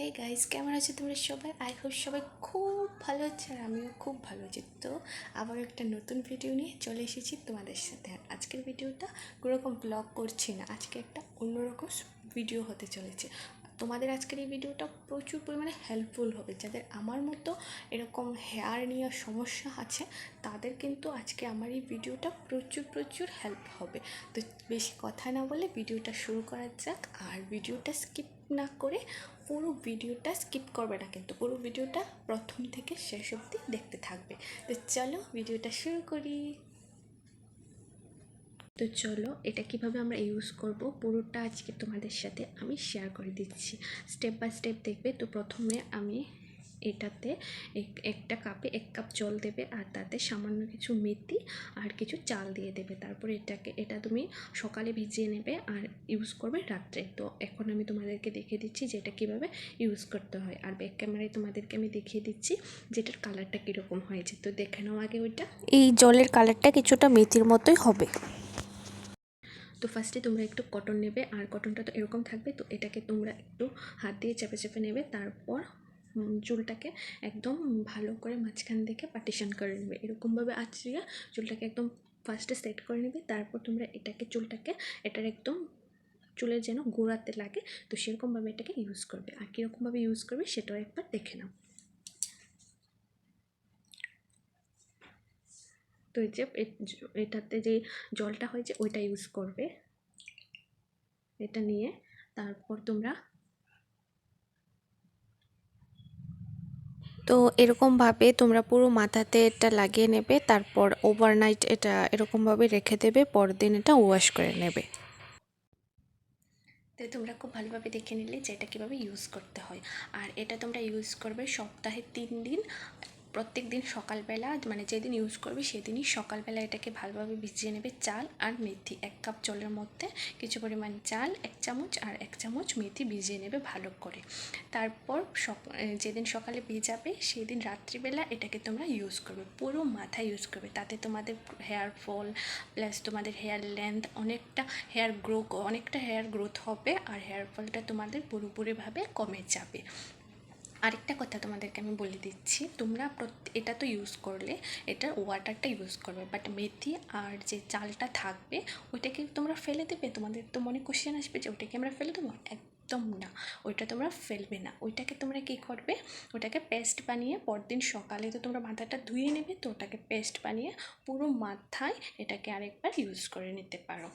Hey guys কেমন আছে তোমরা সবাই? আই হোপ সবাই খুব ভালো আছে আর আমিও খুব ভালো আছি। তো আবার একটা নতুন ভিডিও নিয়ে চলে এসেছি তোমাদের সাথে। আর আজকের ভিডিওটা কোনোরকম ব্লগ করছি না, আজকে একটা অন্যরকম ভিডিও হতে চলেছে। তোমাদের আজকের এই ভিডিওটা প্রচুর পরিমাণে হেল্পফুল হবে। যাদের আমার মতো এরকম হেয়ার নিয়ে সমস্যা আছে, তাদের কিন্তু আজকে আমার এই ভিডিওটা প্রচুর প্রচুর হেল্প হবে। তো বেশি কথা না বলে ভিডিওটা শুরু করা যাক, আর ভিডিওটা স্কিপ না করে পুরো ভিডিওটা স্কিপ করবে না কিন্তু, পুরো ভিডিওটা প্রথম থেকে শেষ অবধি দেখতে থাকবে। তো চলো ভিডিওটা শুরু করি। তো চলো, এটা কীভাবে আমরা ইউজ করব? পুরোটা আজকে তোমাদের সাথে আমি শেয়ার করে দিচ্ছি। স্টেপ বাই স্টেপ দেখবে তো প্রথমে আমি এটাতে এক- একটা কাপে এক কাপ জল দেবে আর তাতে সামান্য কিছু মেথি আর কিছু চাল দিয়ে দেবে। তারপরে এটাকে, এটা তুমি সকালে ভিজিয়ে নেবে আর ইউজ করবে রাত্রে। তো এখন আমি তোমাদেরকে দেখিয়ে দিচ্ছি যে এটা কীভাবে ইউজ করতে হয়। আর ব্যাক ক্যামেরায় তোমাদেরকে আমি দেখিয়ে দিচ্ছি যেটার কালারটা কীরকম হয়েছে। তো দেখে নাও আগে ওইটা। এই জলের কালারটা কিছুটা মেথির মতোই হবে। তো ফার্স্টে তোমরা একটু কটন নেবে, আর কটনটা তো এরকম থাকবে, তো এটাকে তোমরা একটু হাত দিয়ে চেপে চেপে নেবে, তারপর চুলটাকে একদম ভালো করে মাঝখান থেকে পার্টিশন করে নেবে। এরকমভাবে আঁচড়িয়ে চুলটাকে একদম ফার্স্টে সেট করে নেবে, তারপর তোমরা এটাকে, চুলটাকে এটার একদম চুলের যেন গোড়াতে লাগে, তো সেরকমভাবে এটাকে ইউজ করবে। আর কীরকমভাবে ইউজ করবে সেটাও একবার দেখে নাও। জ- এটাতে যে জলটা হয়েছে ওইটা ইউজ করবে। এটা নিয়ে তারপর তোমরা তো এরকমভাবে তোমরা পুরো মাথাতে এটা লাগিয়ে নেবে তারপর ওভারনাইট এটা এরকমভাবে রেখে দেবে পরদিন এটা ওয়াশ করে নেবে। তো তোমরা খুব ভালোভাবে দেখে নিলে যে এটা কীভাবে ইউজ করতে হয়। আর এটা তোমরা ইউজ করবে সপ্তাহে তিন দিন প্রত্যেক দিন সকালবেলা মানে যেদিন ইউজ করবে সেদিনই সকালবেলা এটাকে ভালোভাবে ভিজিয়ে নেবে চাল আর মেথি। এক কাপ জলের মধ্যে কিছু পরিমাণ চাল, এক চামচ আর এক চামচ মেথি ভিজিয়ে নেবে ভালো করে। তারপর যেদিন সকালে ভিজাবে সেদিন রাত্রিবেলা এটাকে তোমরা ইউজ করবে। পুরো মাথা ইউজ করবে। তাতে তোমাদের হেয়ার ফল প্লাস তোমাদের হেয়ার লেন্থ অনেকটা হেয়ার গ্রো অনেকটা হেয়ার গ্রোথ হবে আর হেয়ার ফলটা তোমাদের পুরোপুরিভাবে কমে যাবে। আরেকটা কথা তোমাদেরকে আমি বলে দিচ্ছি, তোমরা এটা তো ইউজ করলে, এটার ওয়াটারটা ইউজ করবে বাট মেথি আর যে চালটা থাকবে, ওইটাকে তোমরা ফেলে দেবে, তোমাদের তো মনে কোশ্চেন আসবে যে ওইটাকে আমরা ফেলে দেবো? একদম না, ওইটা তোমরা ফেলবে না, ওইটাকে তোমরা কী করবে, ওটাকে পেস্ট বানিয়ে পরদিন সকালে তো তোমরা মাথাটা ধুয়ে নেবে, তো ওটাকে পেস্ট বানিয়ে পুরো মাথায় এটাকে আরেকবার ইউজ করে নিতে পারো।